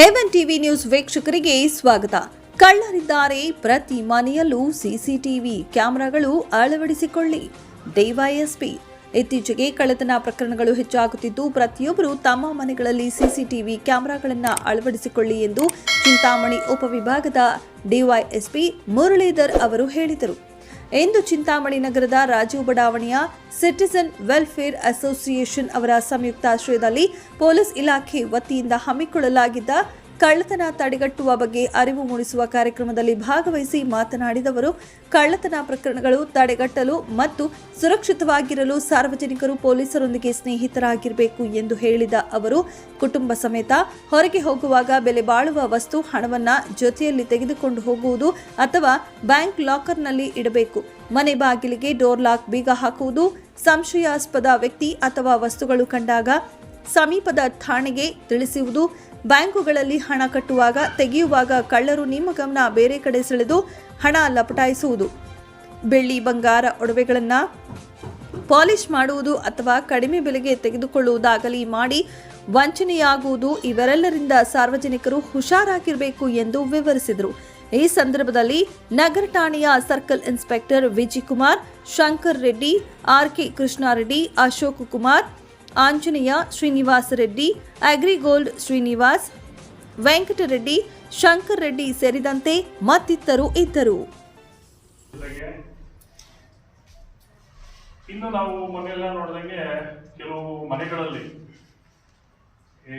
ಎವನ್ TV news ವೀಕ್ಷಕರಿಗೆ ಸ್ವಾಗತ. ಕಳ್ಳರಿದ್ದಾರೆ. ಪ್ರತಿ ಮನೆಯಲ್ಲೂ ಸಿಸಿಟಿವಿ ಕ್ಯಾಮೆರಾಗಳು ಅಳವಡಿಸಿಕೊಳ್ಳಿ. ಡಿವೈಎಸ್ಪಿ ಇತ್ತೀಚೆಗೆ ಕಳ್ಳತನ ಪ್ರಕರಣಗಳು ಹೆಚ್ಚಾಗುತ್ತಿದ್ದು, ಪ್ರತಿಯೊಬ್ಬರು ತಮ್ಮ ಮನೆಗಳಲ್ಲಿ ಸಿಸಿಟಿವಿ ಕ್ಯಾಮೆರಾಗಳನ್ನು ಅಳವಡಿಸಿಕೊಳ್ಳಿ ಎಂದು ಚಿಂತಾಮಣಿ ಉಪವಿಭಾಗದ ಡಿವೈಎಸ್ಪಿ ಮುರಳೀಧರ್ ಅವರು ಹೇಳಿದರು. ಇಂದು ಚಿಂತಾಮಣಿ ನಗರದ ರಾಜೀವ್ ಬಡಾವಣೆಯ ಸಿಟಿಸನ್ ವೆಲ್ಫೇರ್ ಅಸೋಸಿಯೇಷನ್ ಅವರ ಸಂಯುಕ್ತಾಶ್ರಯದಲ್ಲಿ ಪೊಲೀಸ್ ಇಲಾಖೆ ವತಿಯಿಂದ ಹಮ್ಮಿಕೊಳ್ಳಲಾಗಿದ್ದ ಕಳ್ಳತನ ತಡೆಗಟ್ಟುವ ಬಗ್ಗೆ ಅರಿವು ಮೂಡಿಸುವ ಕಾರ್ಯಕ್ರಮದಲ್ಲಿ ಭಾಗವಹಿಸಿ ಮಾತನಾಡಿದವರು, ಕಳ್ಳತನ ಪ್ರಕರಣಗಳು ತಡೆಗಟ್ಟಲು ಮತ್ತು ಸುರಕ್ಷಿತವಾಗಿರಲು ಸಾರ್ವಜನಿಕರು ಪೊಲೀಸರೊಂದಿಗೆ ಸ್ನೇಹಿತರಾಗಿರಬೇಕು ಎಂದು ಹೇಳಿದ ಅವರು, ಕುಟುಂಬ ಸಮೇತ ಹೊರಗೆ ಹೋಗುವಾಗ ಬೆಲೆ ಬಾಳುವ ವಸ್ತು ಹಣವನ್ನು ಜೊತೆಯಲ್ಲಿ ತೆಗೆದುಕೊಂಡು ಹೋಗುವುದು ಅಥವಾ ಬ್ಯಾಂಕ್ ಲಾಕರ್ನಲ್ಲಿ ಇಡಬೇಕು. ಮನೆ ಬಾಗಿಲಿಗೆ ಡೋರ್ ಲಾಕ್ ಬೀಗ ಹಾಕುವುದು, ಸಂಶಯಾಸ್ಪದ ವ್ಯಕ್ತಿ ಅಥವಾ ವಸ್ತುಗಳು ಕಂಡಾಗ ಸಮೀಪದ ಠಾಣೆಗೆ ತಿಳಿಸುವುದು ಬ್ಯಾಂಕುಗಳಲ್ಲಿ ಹಣ ಕಟ್ಟುವಾಗ, ತೆಗೆಯುವಾಗ ಕಳ್ಳರು ನಿಮ್ಮ ಗಮನ ಬೇರೆ ಕಡೆ ಸೆಳೆದು ಹಣ ಲಪಟಾಯಿಸುವುದು. ಬೆಳ್ಳಿ ಬಂಗಾರ ಒಡವೆಗಳನ್ನು ಪಾಲಿಶ್ ಮಾಡುವುದು ಅಥವಾ ಕಡಿಮೆ ಬೆಲೆಗೆ ತೆಗೆದುಕೊಳ್ಳುವುದಾಗಲಿ ಮಾಡಿ ವಂಚನೆಯಾಗುವುದು ಇವರೆಲ್ಲರಿಂದ ಸಾರ್ವಜನಿಕರು ಹುಷಾರಾಗಿರಬೇಕು ಎಂದು ವಿವರಿಸಿದರು. ಈ ಸಂದರ್ಭದಲ್ಲಿ ನಗರ ಠಾಣೆಯ circle inspector Vijay Kumar, Shankar Reddy RK Krishnareddy, Ashok Kumar Anjaneya Srinivasa Reddy, Agrigold Srinivas Venkatareddy Shankar Reddy ಸೇರಿದಂತೆ ಮತ್ತಿತರರು ಇದ್ದರು. ಇನ್ನು ನಾವು ಮೊನ್ನೆಲ್ಲ ನೋಡಿದಂಗೆ ಕೆಲವು ಮನೆಗಳಲ್ಲಿ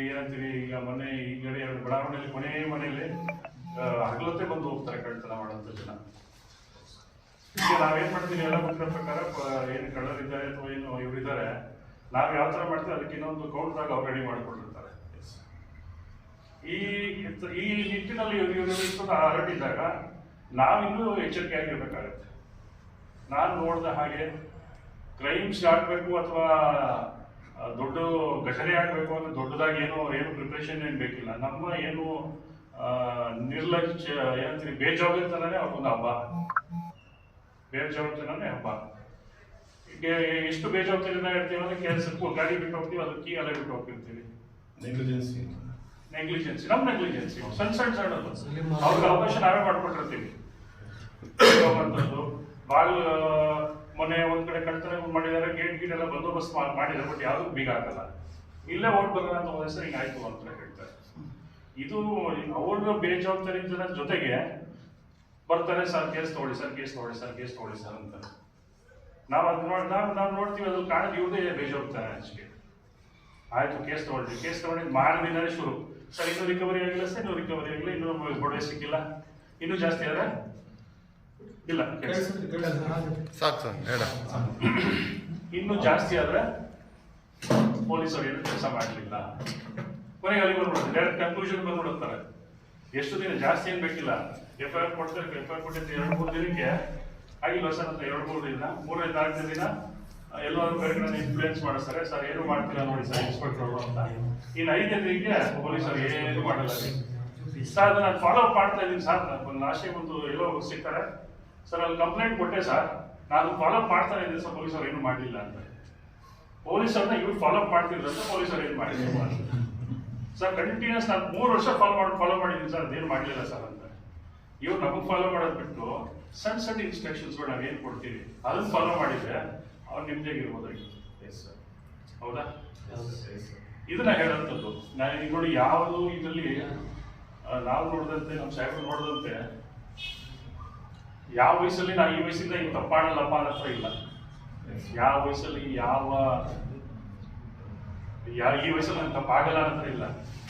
ಏನಂತೀವಿ ಈಗ ಮೊನ್ನೆ ಈ ಕಡೆ ಎರಡು ಬಡಾವಣೆಯಲ್ಲಿ, ಕೊನೆ ಮನೆಯಲ್ಲಿ ಹಗಲತ್ತೆ ಬಂದು ಹೋಗ್ತಾರೆ ಕಳ್ತನ ಮಾಡೋಂಥ ಜನ. ಈಗ ನಾವೇನ್ ಮಾಡ್ತೀವಿ, ಎಲ್ಲ ಗೊತ್ತಿರೋ ಪ್ರಕಾರ ಏನು ಕಳ್ಳರಿದ್ದಾರೆ ಅಥವಾ ಏನು ಇವರಿದ್ದಾರೆ ನಾವ್ ಯಾವ ಥರ ಮಾಡ್ತೀವಿ, ಅದಕ್ಕೆ ಇನ್ನೊಂದು ಕೌಂಟ್ರಾಗ ಅವ್ರು ರೆಡಿ ಮಾಡ್ಕೊಂಡಿರ್ತಾರೆ. ಈ ಈ ನಿಟ್ಟಿನಲ್ಲಿ ಹರಟಿದ್ದಾಗ ನಾವಿನ್ನೂ ಎಚ್ಚರಿಕೆ ಆಗಿರ್ಬೇಕಾಗತ್ತೆ ನಾನು ನೋಡಿದ ಹಾಗೆ ಕ್ರೈಮ್ಸ್ ಆಗಬೇಕು ಅಥವಾ ದೊಡ್ಡ ಘಟನೆ ಆಗಬೇಕು ಅಂದರೆ ದೊಡ್ಡದಾಗಿ ಏನು ಏನು ಪ್ರಿಪ್ರೇಷನ್ ಏನು ಬೇಕಿಲ್ಲ. ನಮ್ಮ ಏನು ನಿರ್ಲಕ್ಷ್ಯ ಏನಂತೀವಿ ಬೇಜವಾಬ್ದಾರಿತನೇ ಅವ್ರಿಗೊಂದು ಹಬ್ಬ. ಬೇಜವಾಬ್ದಾರಿತನೇ ಹಬ್ಬ. ಎಷ್ಟು ಬೇಜವಾಬ್ದಾರಿ ಇರ್ತೀವಿ ಅಂದ್ರೆ ಕೆಲಸಕ್ಕೂ ಗಾಡಿ ಬಿಟ್ಟು ಹೋಗ್ತೀವಿ ಅದು ಕೀ ಅಲ್ಲೇ ಬಿಟ್ಟು ಹೋಗ್ತಿರ್ತೀವಿ ನೆಗ್ಲಿಜೆನ್ಸಿ ನೆಗ್ಲಿಜೆನ್ಸಿ ನಮ್ಮ ನೆಗ್ಲಿಜೆನ್ಸಿ ಸಣ್ಣ ಸಣ್ಣ ಸಣ್ಣದು ಅವ್ರಿಗೆ ಅವಕಾಶ ನಾವೇ ಮಾಡ್ಕೊಟ್ಟಿರ್ತೀವಿ. ಹೋಗುವಂಥದ್ದು ಬಾಗಿಲು ಮೊನ್ನೆ ಒಂದ್ ಕಡೆ ಕಳ್ತನ ಮಾಡಿದಾರೆ ಗೇಟ್ ಗೀಟ್ ಎಲ್ಲ ಬಂದೋಬಸ್ತ್ ಮಾಡಿದಾರೆ ಬಟ್ ಯಾವ್ದು ಬೀಗ ಆಗಲ್ಲ ಇಲ್ಲೇ ಓಟ್ ಬರೋಣ ಅಂತ ಹೋದ ಸರ್ ಹಿಂಗಾಯ್ತು ಅಂತ ಹೇಳ್ತಾರೆ. ಇದು ಅವ್ರ ಬೇಜವಾಬ್ದಾರಿ ಜೊತೆಗೆ ಬರ್ತಾರೆ ಸರ್ ಕೇಸ್ ತಗೊಳ್ಳಿ ಸರ್ ಕೇಸ್ ತಗೊಳ್ಳಿ ಸರ್ ಕೇಸ್ ತಗೊಳ್ಳಿ ಸರ್ ಅಂತ ನಾವು ಅದು ನೋಡಿ ನಾವು ನಾವು ನೋಡ್ತೀವಿ ಅದು ಕಾಣಲಿ ಇವ್ರದೇ ಹೋಗ್ತಾನೆ ಅಷ್ಟೇ. ಆಯ್ತು ಕೇಸ್ ತಗೊಳ್ಳಿ ಕೇಸ್ ತಗೊಂಡಿದ್ದು ಮಾರದಿಂದಲೇ ಶುರು. ಸರ್ ಇನ್ನೂ ರಿಕವರಿ ಆಗಿಲ್ಲ ಸರ್ ಇನ್ನೂ ರಿಕವರಿ ಆಗಿಲ್ಲ ಇನ್ನೂ ಗೊಡವೆ ಸಿಕ್ಕಿಲ್ಲ. ಇನ್ನೂ ಜಾಸ್ತಿ ಅದ ಇಲ್ಲ. ಸಾಕು ಸರ್ ಹೇಳ. ಇನ್ನೂ ಜಾಸ್ತಿ ಆದ್ರೆ ಪೊಲೀಸರು ಏನು ಕೆಲಸ ಮಾಡಲಿಲ್ಲ. ಕೊನೆಗೆ ಅಲ್ಲಿ ಬಂದ್ಬಿಡುತ್ತೆ. ಡೈರೆಕ್ಟ್ ಕನ್ಕ್ಲೂಷನ್ ಬಂದ್ಬಿಡುತ್ತಾರೆ. ಎಷ್ಟು ದಿನ ಜಾಸ್ತಿ ಏನು ಬೇಕಿಲ್ಲ. ಎಫ್ ಐ ಆರ್ ಕೊಡ್ತಾರೆ ಎಫ್ ಐ ಆರ್ ಕೊಟ್ಟಿದ್ದು ಎರಡು ಮೂರು ದಿನಕ್ಕೆ ಆಗಿಲ್ಲ ಸರ್ ಅಂತ ದಿನ ಮೂರನೇ ತಾರೀಕಿನ ದಿನ ಎಲ್ಲರೂ ಕಡೆ ಇನ್ಫ್ಲೂಯೆನ್ಸ್ ಮಾಡಿಸ್ತಾರೆ. ಸರ್, ಏನು ಮಾಡ್ತೀರಾ ನೋಡಿ ಸರ್ ಇನ್ಸ್ಪೆಕ್ಟರ್ ಅಂತ. ಇನ್ನು ಐದನೇ ದಿನಕ್ಕೆ ಪೊಲೀಸರು ಏನು ಮಾಡಲ್ಲ ಸರ್. ಅದನ್ನ ನಾನು ಫಾಲೋ ಅಪ್ ಮಾಡ್ತಾ ಇದ್ದೀನಿ ಸರ್. ಒಂದು ಲಾಸ್ಟಿಗೆ ಒಂದು ಎಲ್ಲೋ ಸಿಗ್ತಾರೆ. ಸರ್, ಅಲ್ಲಿ ಕಂಪ್ಲೇಂಟ್ ಕೊಟ್ಟೆ ಸರ್. ನಾನು ಫಾಲೋ ಅಪ್ ಮಾಡ್ತಾನೆ ಇದ್ದೀನಿ ಸರ್ ಪೊಲೀಸರು ಏನು ಮಾಡಲಿಲ್ಲ ಅಂತ. ಪೊಲೀಸರನ್ನ ಇವ್ರು ಫಾಲೋ ಮಾಡ್ತಿದ್ರು ಅಂತ ಪೊಲೀಸರು ಏನು ಮಾಡಿಲ್ಲ ಸರ್ ಕಂಟಿನ್ಯೂಸ್ ನಾನು ಮೂರು ವರ್ಷ ಫಾಲೋ ಮಾಡಿ ಫಾಲೋ ಮಾಡಿದ್ದೀನಿ ಸರ್, ಅದೇನು ಮಾಡಲಿಲ್ಲ ಸರ್ ಅಂತ. ಇವ್ರು ನಮಗೆ ಫಾಲೋ ಮಾಡೋದು ಬಿಟ್ಟು ಸಣ್ಣ ಸಣ್ಣ ಇನ್ಸ್ಟ್ರಕ್ಷನ್ಸ್ಗಳು ಏನು ಕೊಡ್ತೀವಿ ಅದನ್ನು ಫಾಲೋ ಮಾಡಿದ್ರೆ ಅವ್ರು ನಿಮ್ದಾಗಿರ್ಬೋದಾಗಿತ್ತು ಎಸ್ ಸರ್ ಹೌದಾ? ಇದನ್ನ ಹೇಳೋಂಥದ್ದು. ನಾನು ಈಗ ನೋಡಿ ಯಾವುದು ಇದರಲ್ಲಿ ನಾವು ನೋಡಿದಂತೆ ನಮ್ಮ ಸಾಹೇಬರು ನೋಡಿದಂತೆ ಯಾವ ವಯಸ್ಸಲ್ಲಿ ನಾವು ಈ ವಯಸ್ಸಿಂದ ಹಿಂಗೆ ತಪ್ಪಾಡಲ್ಲಪ್ಪ ಅನ್ನತ್ರ ಇಲ್ಲ. ಯಾವ ವಯಸ್ಸಲ್ಲಿ ಯಾವ ಯಾ ಈ ವಯಸ್ಸಲ್ಲಿ ನಾನು ತಪ್ಪಾಗಲ್ಲ ಅನ್ನತ್ರ ಇಲ್ಲ.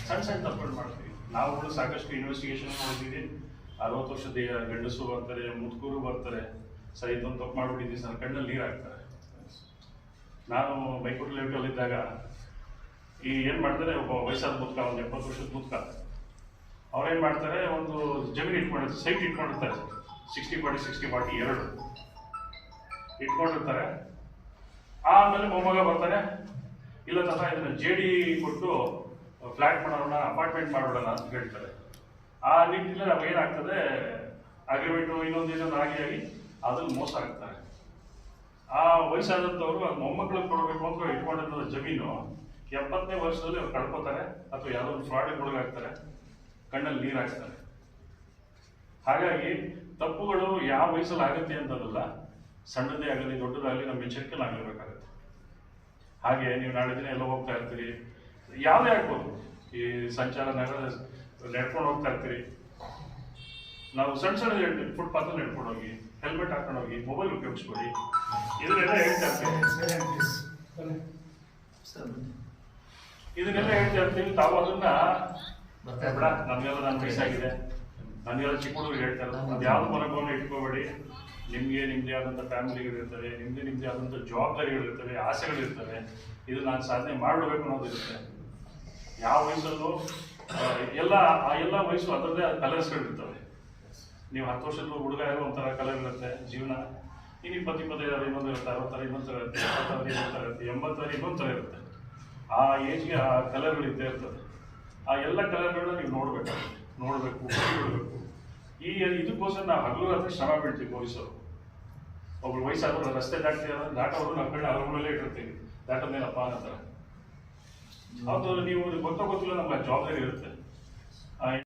ಸಣ್ಣ ಸಣ್ಣ ತಪ್ಪುಗಳು ಮಾಡ್ತೀವಿ. ನಾವುಗಳು ಸಾಕಷ್ಟು ಇನ್ವೆಸ್ಟಿಗೇಷನ್ ಮಾಡಿದ್ದೀವಿ ಅರವತ್ತು ವರ್ಷದ ಗಂಡಸು ಬರ್ತಾರೆ, ಮುದುಕರು ಬರ್ತಾರೆ. ಸರ್, ಇದೊಂದು ತಪ್ಪು ಮಾಡ್ಬಿಟ್ಟಿದ್ದೀವಿ ಸರ್. ಕಣ್ಣಲ್ಲಿ ನೀರು ಹಾಕ್ತಾರೆ ನಾನು ಮೈಕೂರು ಲೆವೆಲ್ ಇದ್ದಾಗ ಈ ಏನು ಮಾಡ್ತಾರೆ, ಒಬ್ಬ ವಯಸ್ಸಾದ ಮುದ್ಕ, ಒಂದು ಎಪ್ಪತ್ತು ವರ್ಷದ ಮುದ್ಕ ಅವ್ರೇನ್ ಮಾಡ್ತಾರೆ, ಒಂದು ಜಮೀನು ಇಟ್ಕೊಂಡಿರ್ತಾರೆ, ಸೈಟ್ ಇಟ್ಕೊಂಡಿರ್ತಾರೆ. ಸಿಕ್ಸ್ಟಿ ಫಾರ್ಟಿ ಸಿಕ್ಸ್ಟಿ ಫಾರ್ಟಿ ಎರಡು. ಇಟ್ಕೊಂಡಿರ್ತಾರೆ. ಆಮೇಲೆ ಮೊಮ್ಮಗ ಬರ್ತಾನೆ. ಇಲ್ಲ ತಪ್ಪ ಇದನ್ನು ಜೆ ಡಿ ಕೊಟ್ಟು ಫ್ಲಾಟ್ ಮಾಡೋಣ ಅಪಾರ್ಟ್ಮೆಂಟ್ ಮಾಡೋಣ ಅಂತ ಹೇಳ್ತಾರೆ ಆ ನಿಟ್ಟಿನಲ್ಲಿ ನಾವು ಏನಾಗ್ತದೆ ಅಗ್ರಿಮೆಂಟ್ ಇನ್ನೊಂದು ಇನ್ನೊಂದು ಆಗಿ ಆಗಿ ಅದ್ರಲ್ಲಿ ಮೋಸ ಆಗ್ತಾರೆ ಆ ವಯಸ್ಸಾದಂಥವ್ರು ಅದು ಮೊಮ್ಮಕ್ಕಳಿಗೆ ಕೊಡಬೇಕು ಅಂತ ಇಟ್ಕೊಂಡಿರೋ ಜಮೀನು ಎಪ್ಪತ್ತನೇ ವರ್ಷದಲ್ಲಿ ಅವ್ರು ಕಳ್ಕೊತಾರೆ ಅಥವಾ ಯಾವುದೋ ಒಂದು ಫ್ರಾಡಿಗೆ ಒಳಗಾಗ್ತಾರೆ, ಕಣ್ಣಲ್ಲಿ ನೀರು ಹಾಕ್ತಾರೆ ಹಾಗಾಗಿ ತಪ್ಪುಗಳು ಯಾವ ವಯಸ್ಸಲ್ಲಿ ಆಗುತ್ತೆ ಅಂತದಲ್ಲ, ಸಣ್ಣದೇ ಆಗಲಿ ದೊಡ್ಡದಾಗಲಿ ನಮ್ಮ ಎಚ್ಚರಿಕೆಯಲ್ಲಿ ಆಗಿರ್ಬೇಕಾಗುತ್ತೆ. ಹಾಗೆ ನೀವು ನಾಳೆ ದಿನ ಎಲ್ಲ ಹೋಗ್ತಾ ಇರ್ತೀರಿ, ಯಾವುದೇ ಆಗ್ಬೋದು. ಈ ಸಂಚಾರ ನಗರ ನಡ್ಕೊಂಡು ಹೋಗ್ತಾ ಇರ್ತೀರಿ. ನಾವು ಸಣ್ಣ ಸಣ್ಣ ಹೇಳ್ತೀವಿ ಫುಟ್ಪಾತ್ ಅಲ್ಲಿ ನಡ್ಕೊಂಡು ಹೋಗಿ ಹೆಲ್ಮೆಟ್ ಹಾಕೊಂಡು ಹೋಗಿ ಮೊಬೈಲ್ ಉಪಯೋಗಿಸ್ಬೇಡಿ ಇದನ್ನೆಲ್ಲ ಹೇಳ್ತಾ ಇರ್ತೀವಿ. ಇದನ್ನೆಲ್ಲ ಹೇಳ್ತಾ ಇರ್ತೀವಿ. ತಾವು ಅದನ್ನ ಬೇಡ ನಮ್ಗೆಲ್ಲ ನನ್ನ ವಯಸ್ಸಾಗಿದೆ ನನಗೆಲ್ಲ ಚಿಕ್ಕ ಹುಡುಗರು ಹೇಳ್ತಾ ಇರೋದು ಅದು ಯಾವ್ದು ಮನೋಭಾವನೆ ಇಟ್ಕೋಬೇಡಿ. ನಿಮಗೆ ನಿಮ್ದೇ ಆದಂಥ ಫ್ಯಾಮಿಲಿಗಳಿರ್ತವೆ ನಿಮ್ದೇ ನಿಮ್ದೇ ಆದಂಥ ಜವಾಬ್ದಾರಿಗಳಿರ್ತವೆ ಆಸೆಗಳಿರ್ತವೆ ಇದು ನಾನು ಸಾಧನೆ ಮಾಡಬೇಕು ಅನ್ನೋದಿರುತ್ತೆ ಯಾವ ವಯಸ್ಸಲ್ಲೂ ಎಲ್ಲ, ಆ ಎಲ್ಲ ವಯಸ್ಸು ಅದರದೇ ಕಲರ್ಸ್ಗಳಿರ್ತವೆ ನೀವು ಹತ್ತು ವರ್ಷದ ಹುಡುಗ ಇರೋ ಒಂಥರ ಕಲರ್ ಇರುತ್ತೆ? ಜೀವನ. ಇನ್ನು ಇಪ್ಪತ್ತು ಇಪ್ಪತ್ತೈದು ಇನ್ನೊಂದು ಇರುತ್ತೆ, ಅರವತ್ತರ ಇನ್ನೊಂದು ಥರ ಇರುತ್ತೆ ಎಪ್ಪತ್ತರ ಇನ್ನೊಂದು ಥರ ಇರುತ್ತೆ ಎಂಬತ್ತರ ಇನ್ನೊಂದು ಥರ ಇರುತ್ತೆ. ಆ ಏಜ್ಗೆ ಆ ಕಲರ್ಗಳು ಇದ್ದೇ ಇರ್ತದೆ. ಆ ಎಲ್ಲ ಕಲರ್ಗಳನ್ನ ನೀವು ನೋಡ್ಬೇಕು ನೋಡಬೇಕು ಬಿಡಬೇಕು ಈ ಇದಕ್ಕೋಸ್ಕರ ನಾವು ಹಗಲು ರಾತ್ರಿ ಶ್ರಮ ಬೀಳ್ತೀವಿ ಪೊಲೀಸರು. ಒಬ್ರು ವಯಸ್ಸಾದವರು ರಸ್ತೆ ದಾಟ್ತೀವಿ ದಾಟೋರು ನಮ್ಮ ಕಡೆ ಮೇಲೆ ಇಟ್ಟಿರ್ತೀವಿ. ದಾಟೋದೇನಪ್ಪ ಅಂತಾರೆ ಅದು ನೀವು ಗೊತ್ತೋ ಗೊತ್ತಿಲ್ಲ ನಮ್ಮ ಜವಾಬ್ದಾರಿ ಇರುತ್ತೆ.